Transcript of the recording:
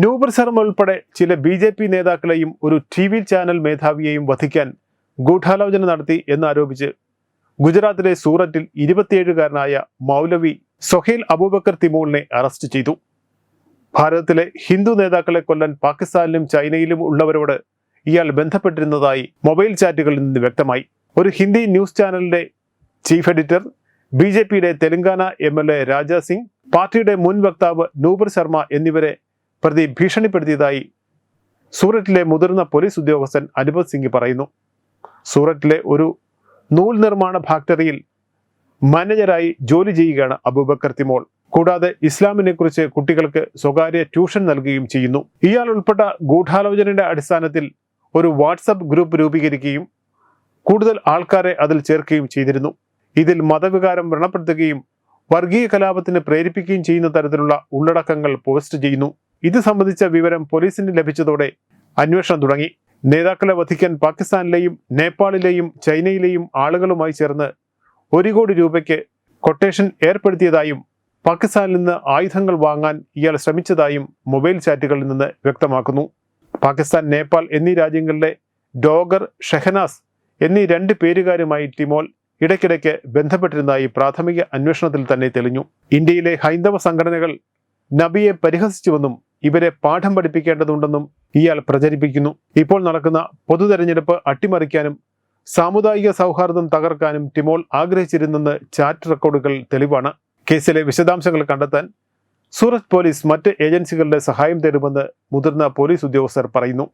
നൂബർ ശർമ്മ ഉൾപ്പെടെ ചില B J P നേതാക്കളെയും ഒരു ടി വി ചാനൽ മേധാവിയെയും വധിക്കാൻ ഗൂഢാലോചന നടത്തി എന്നാരോപിച്ച് ഗുജറാത്തിലെ സൂററ്റിൽ ഇരുപത്തിയേഴുകാരനായ മൗലവി സൊഹേൽ അബൂബക്കർ തിമൂളിനെ അറസ്റ്റ് ചെയ്തു. ഭാരതത്തിലെ ഹിന്ദു നേതാക്കളെ കൊല്ലാൻ പാകിസ്ഥാനിലും ചൈനയിലും ഉള്ളവരോട് ഇയാൾ ബന്ധപ്പെട്ടിരുന്നതായി മൊബൈൽ ചാറ്റുകളിൽ നിന്ന് വ്യക്തമായി. ഒരു ഹിന്ദി ന്യൂസ് ചാനലിന്റെ ചീഫ് എഡിറ്റർ ബി ജെ പിയുടെ Telangana M L A Raja Singh പാർട്ടിയുടെ മുൻ വക്താവ് നൂബർ ശർമ്മ എന്നിവരെ പ്രതി ഭീഷണിപ്പെടുത്തിയതായി സൂററ്റിലെ മുതിർന്ന പോലീസ് ഉദ്യോഗസ്ഥൻ അനുപത് സിംഗ് പറയുന്നു. സൂററ്റിലെ ഒരു നൂൽ നിർമ്മാണ ഫാക്ടറിയിൽ മാനേജരായി ജോലി ചെയ്യുകയാണ് അബൂബക്കർ തിമോൾ. കൂടാതെ ഇസ്ലാമിനെ കുറിച്ച് കുട്ടികൾക്ക് സ്വകാര്യ ട്യൂഷൻ നൽകുകയും ചെയ്യുന്നു. ഇയാൾ ഉൾപ്പെട്ട ഗൂഢാലോചനയുടെ അടിസ്ഥാനത്തിൽ ഒരു വാട്സപ്പ് ഗ്രൂപ്പ് രൂപീകരിക്കുകയും കൂടുതൽ ആൾക്കാരെ അതിൽ ചേർക്കുകയും ചെയ്തിരുന്നു. ഇതിൽ മതവികാരം വ്രണപ്പെടുത്തുകയും വർഗീയ കലാപത്തിന് പ്രേരിപ്പിക്കുകയും ചെയ്യുന്ന തരത്തിലുള്ള ഉള്ളടക്കങ്ങൾ പോസ്റ്റ് ചെയ്യുന്നു. ഇത് സംബന്ധിച്ച വിവരം പോലീസിന് ലഭിച്ചതോടെ അന്വേഷണം തുടങ്ങി. നേതാക്കളെ വധിക്കാൻ പാകിസ്ഥാനിലെയും നേപ്പാളിലെയും ചൈനയിലെയും ആളുകളുമായി ചേർന്ന് ഒരു കോടി രൂപയ്ക്ക് കൊട്ടേഷൻ ഏർപ്പെടുത്തിയതായും പാകിസ്ഥാനിൽ നിന്ന് ആയുധങ്ങൾ വാങ്ങാൻ ഇയാൾ ശ്രമിച്ചതായും മൊബൈൽ ചാറ്റുകളിൽ നിന്ന് വ്യക്തമാക്കുന്നു. പാകിസ്ഥാൻ നേപ്പാൾ എന്നീ രാജ്യങ്ങളിലെ ഡോഗർ ഷെഹനാസ് എന്നീ രണ്ട് പേരുകാരുമായി ടിമോൾ ഇടയ്ക്കിടയ്ക്ക് ബന്ധപ്പെട്ടിരുന്നതായി പ്രാഥമിക അന്വേഷണത്തിൽ തന്നെ തെളിഞ്ഞു. ഇന്ത്യയിലെ ഹൈന്ദവ സംഘടനകൾ നബിയെ പരിഹസിച്ചുവെന്നും ഇവരെ പാഠം പഠിപ്പിക്കേണ്ടതുണ്ടെന്നും ഇയാൾ പ്രചരിപ്പിക്കുന്നു. ഇപ്പോൾ നടക്കുന്ന പൊതു തെരഞ്ഞെടുപ്പ് അട്ടിമറിക്കാനും സാമുദായിക സൗഹാർദ്ദം തകർക്കാനും ടിമോൾ ആഗ്രഹിച്ചിരുന്നെന്ന് ചാറ്റ് റെക്കോർഡുകൾ തെളിവാണ്. കേസിലെ വിശദാംശങ്ങൾ കണ്ടെത്താൻ സൂറത്ത് പോലീസ് മറ്റ് ഏജൻസികളുടെ സഹായം തേടുമെന്ന് മുതിർന്ന പോലീസ് ഉദ്യോഗസ്ഥർ പറയുന്നു.